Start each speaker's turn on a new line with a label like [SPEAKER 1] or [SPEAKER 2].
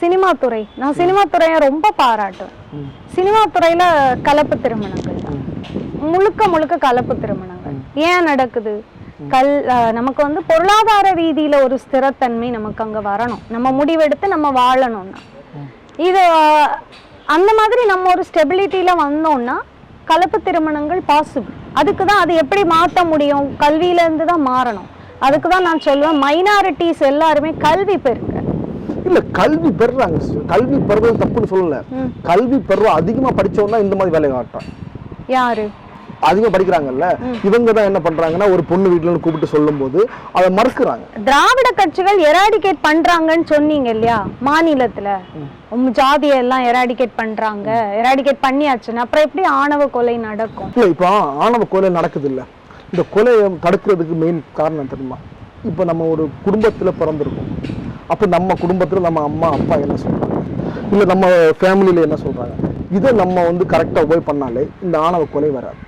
[SPEAKER 1] Cinema துறை. நான் cinema துறையை ரொம்ப பாராட்டுவேன். சினிமா துறையில கலப்பு திருமணங்கள். தான். முழுக்க முழுக்க கலப்பு திருமணங்கள். ஏன் நடக்குது? கல் நமக்கு வந்து பொருளாதார ரீதியில ஒரு ஸ்திரத்தன்மை நமக்கு அங்க வரணும். நம்ம முடிவெடுத்து நம்ம வாழணும்னா. இது அந்த மாதிரி நம்ம ஒரு ஸ்டெபிலிட்டியில வந்தோம்னா கலப்பு திருமணங்கள் பாசிபிள். அதுக்கு தான் அது எப்படி மாற்ற முடியும்? கல்வியில இருந்து தான் மாறணும். அதுக்கு தான் நான் சொல்லுவேன் மைனாரிட்டிஸ் எல்லாருமே கல்வி பெறுங்க.
[SPEAKER 2] இல்ல கல்வி பெறுறாங்க sister. கல்வி பெறுறது தப்புன்னு சொல்லல. கல்வி பெறுறோம் அதிகமா படிச்சவங்க இந்த மாதிரி வேலை காட்டுறான்.
[SPEAKER 1] யாரு?
[SPEAKER 2] அதிகமா படிக்கிறாங்கல்ல இவங்க தான் என்ன பண்றாங்கன்னா ஒரு பொண்ணு வீட்டுல கூப்பிட்டு சொல்லும்போது அதை மறுக்கிறாங்க.
[SPEAKER 1] திராவிட கட்சிகள் எராடிகேட் பண்றாங்கன்னு சொன்னீங்க இல்லையா மாநிலத்துல? ஜாதியை எல்லாம் எராடிகேட் பண்றாங்க. எராடிகேட் பண்ணியாச்சுன்னா அப்புறம் எப்படி ஆணவ கொலை நடக்கும்?
[SPEAKER 2] இல்ல இப்போ ஆணவ கொலை நடக்குது இல்ல இந்த கொலையை தடுக்கிறதுக்கு மெயின் காரணம் தெரியுமா? இப்போ நம்ம ஒரு குடும்பத்துல பிறந்திருக்கோம். அப்போ நம்ம குடும்பத்தில் நம்ம அம்மா அப்பா என்ன சொல்கிறாங்க இல்லை நம்ம ஃபேமிலியில் என்ன சொல்கிறாங்க இதை நம்ம வந்து கரெக்டாக போய் பண்ணாலே இந்த ஆணவ கொலை வராது.